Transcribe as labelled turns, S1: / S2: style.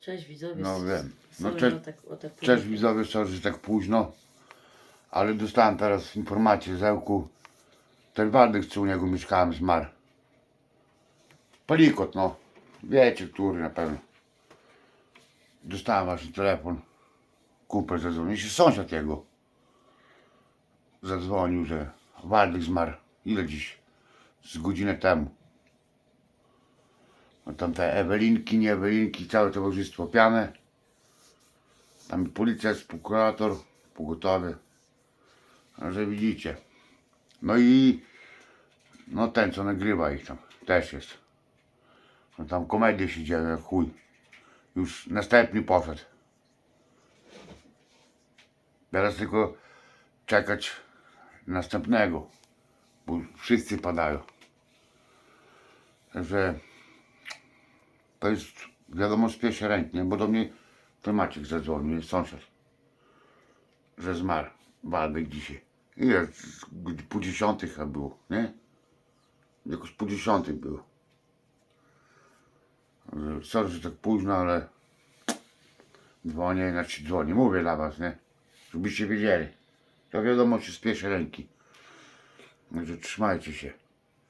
S1: Cześć widzowie.
S2: No wiem. No
S1: Sorry,
S2: cześć-
S1: o tak, o tak
S2: Cześć
S1: późno.
S2: widzowie, sorry, że tak późno, ale dostałem teraz informację z Ełku. Ten Waldek, co u niego mieszkałem, zmarł. Palikot, no. Wiecie, który na pewno. Dostałem właśnie telefon. Kumpel zadzwonił, się sąsiad jego zadzwonił, że Waldek zmarł. Ile dziś? Z godzinę temu. No tam te Ewelinki, nie Ewelinki, całe towarzystwo piane. Tam policja prokurator, pogotowy. Że widzicie. No i no ten, co nagrywa ich tam, też jest. No tam komedie się dzieje, chuj. Już następny poszedł. Teraz tylko czekać następnego, bo wszyscy padają. Także to jest wiadomo z pierwszej ręki, nie? bo do mnie ten Maciek zadzwonił, sąsiad, że zmarł Waldek dzisiaj. Ile? Po dziesiątych chyba było, nie? Jakoś po dziesiątych było. Sorry, że tak późno, ale dzwonię, znaczy dzwonię, mówię dla was, nie? Żebyście wiedzieli. To wiadomo z pierwszej ręki. Także trzymajcie się.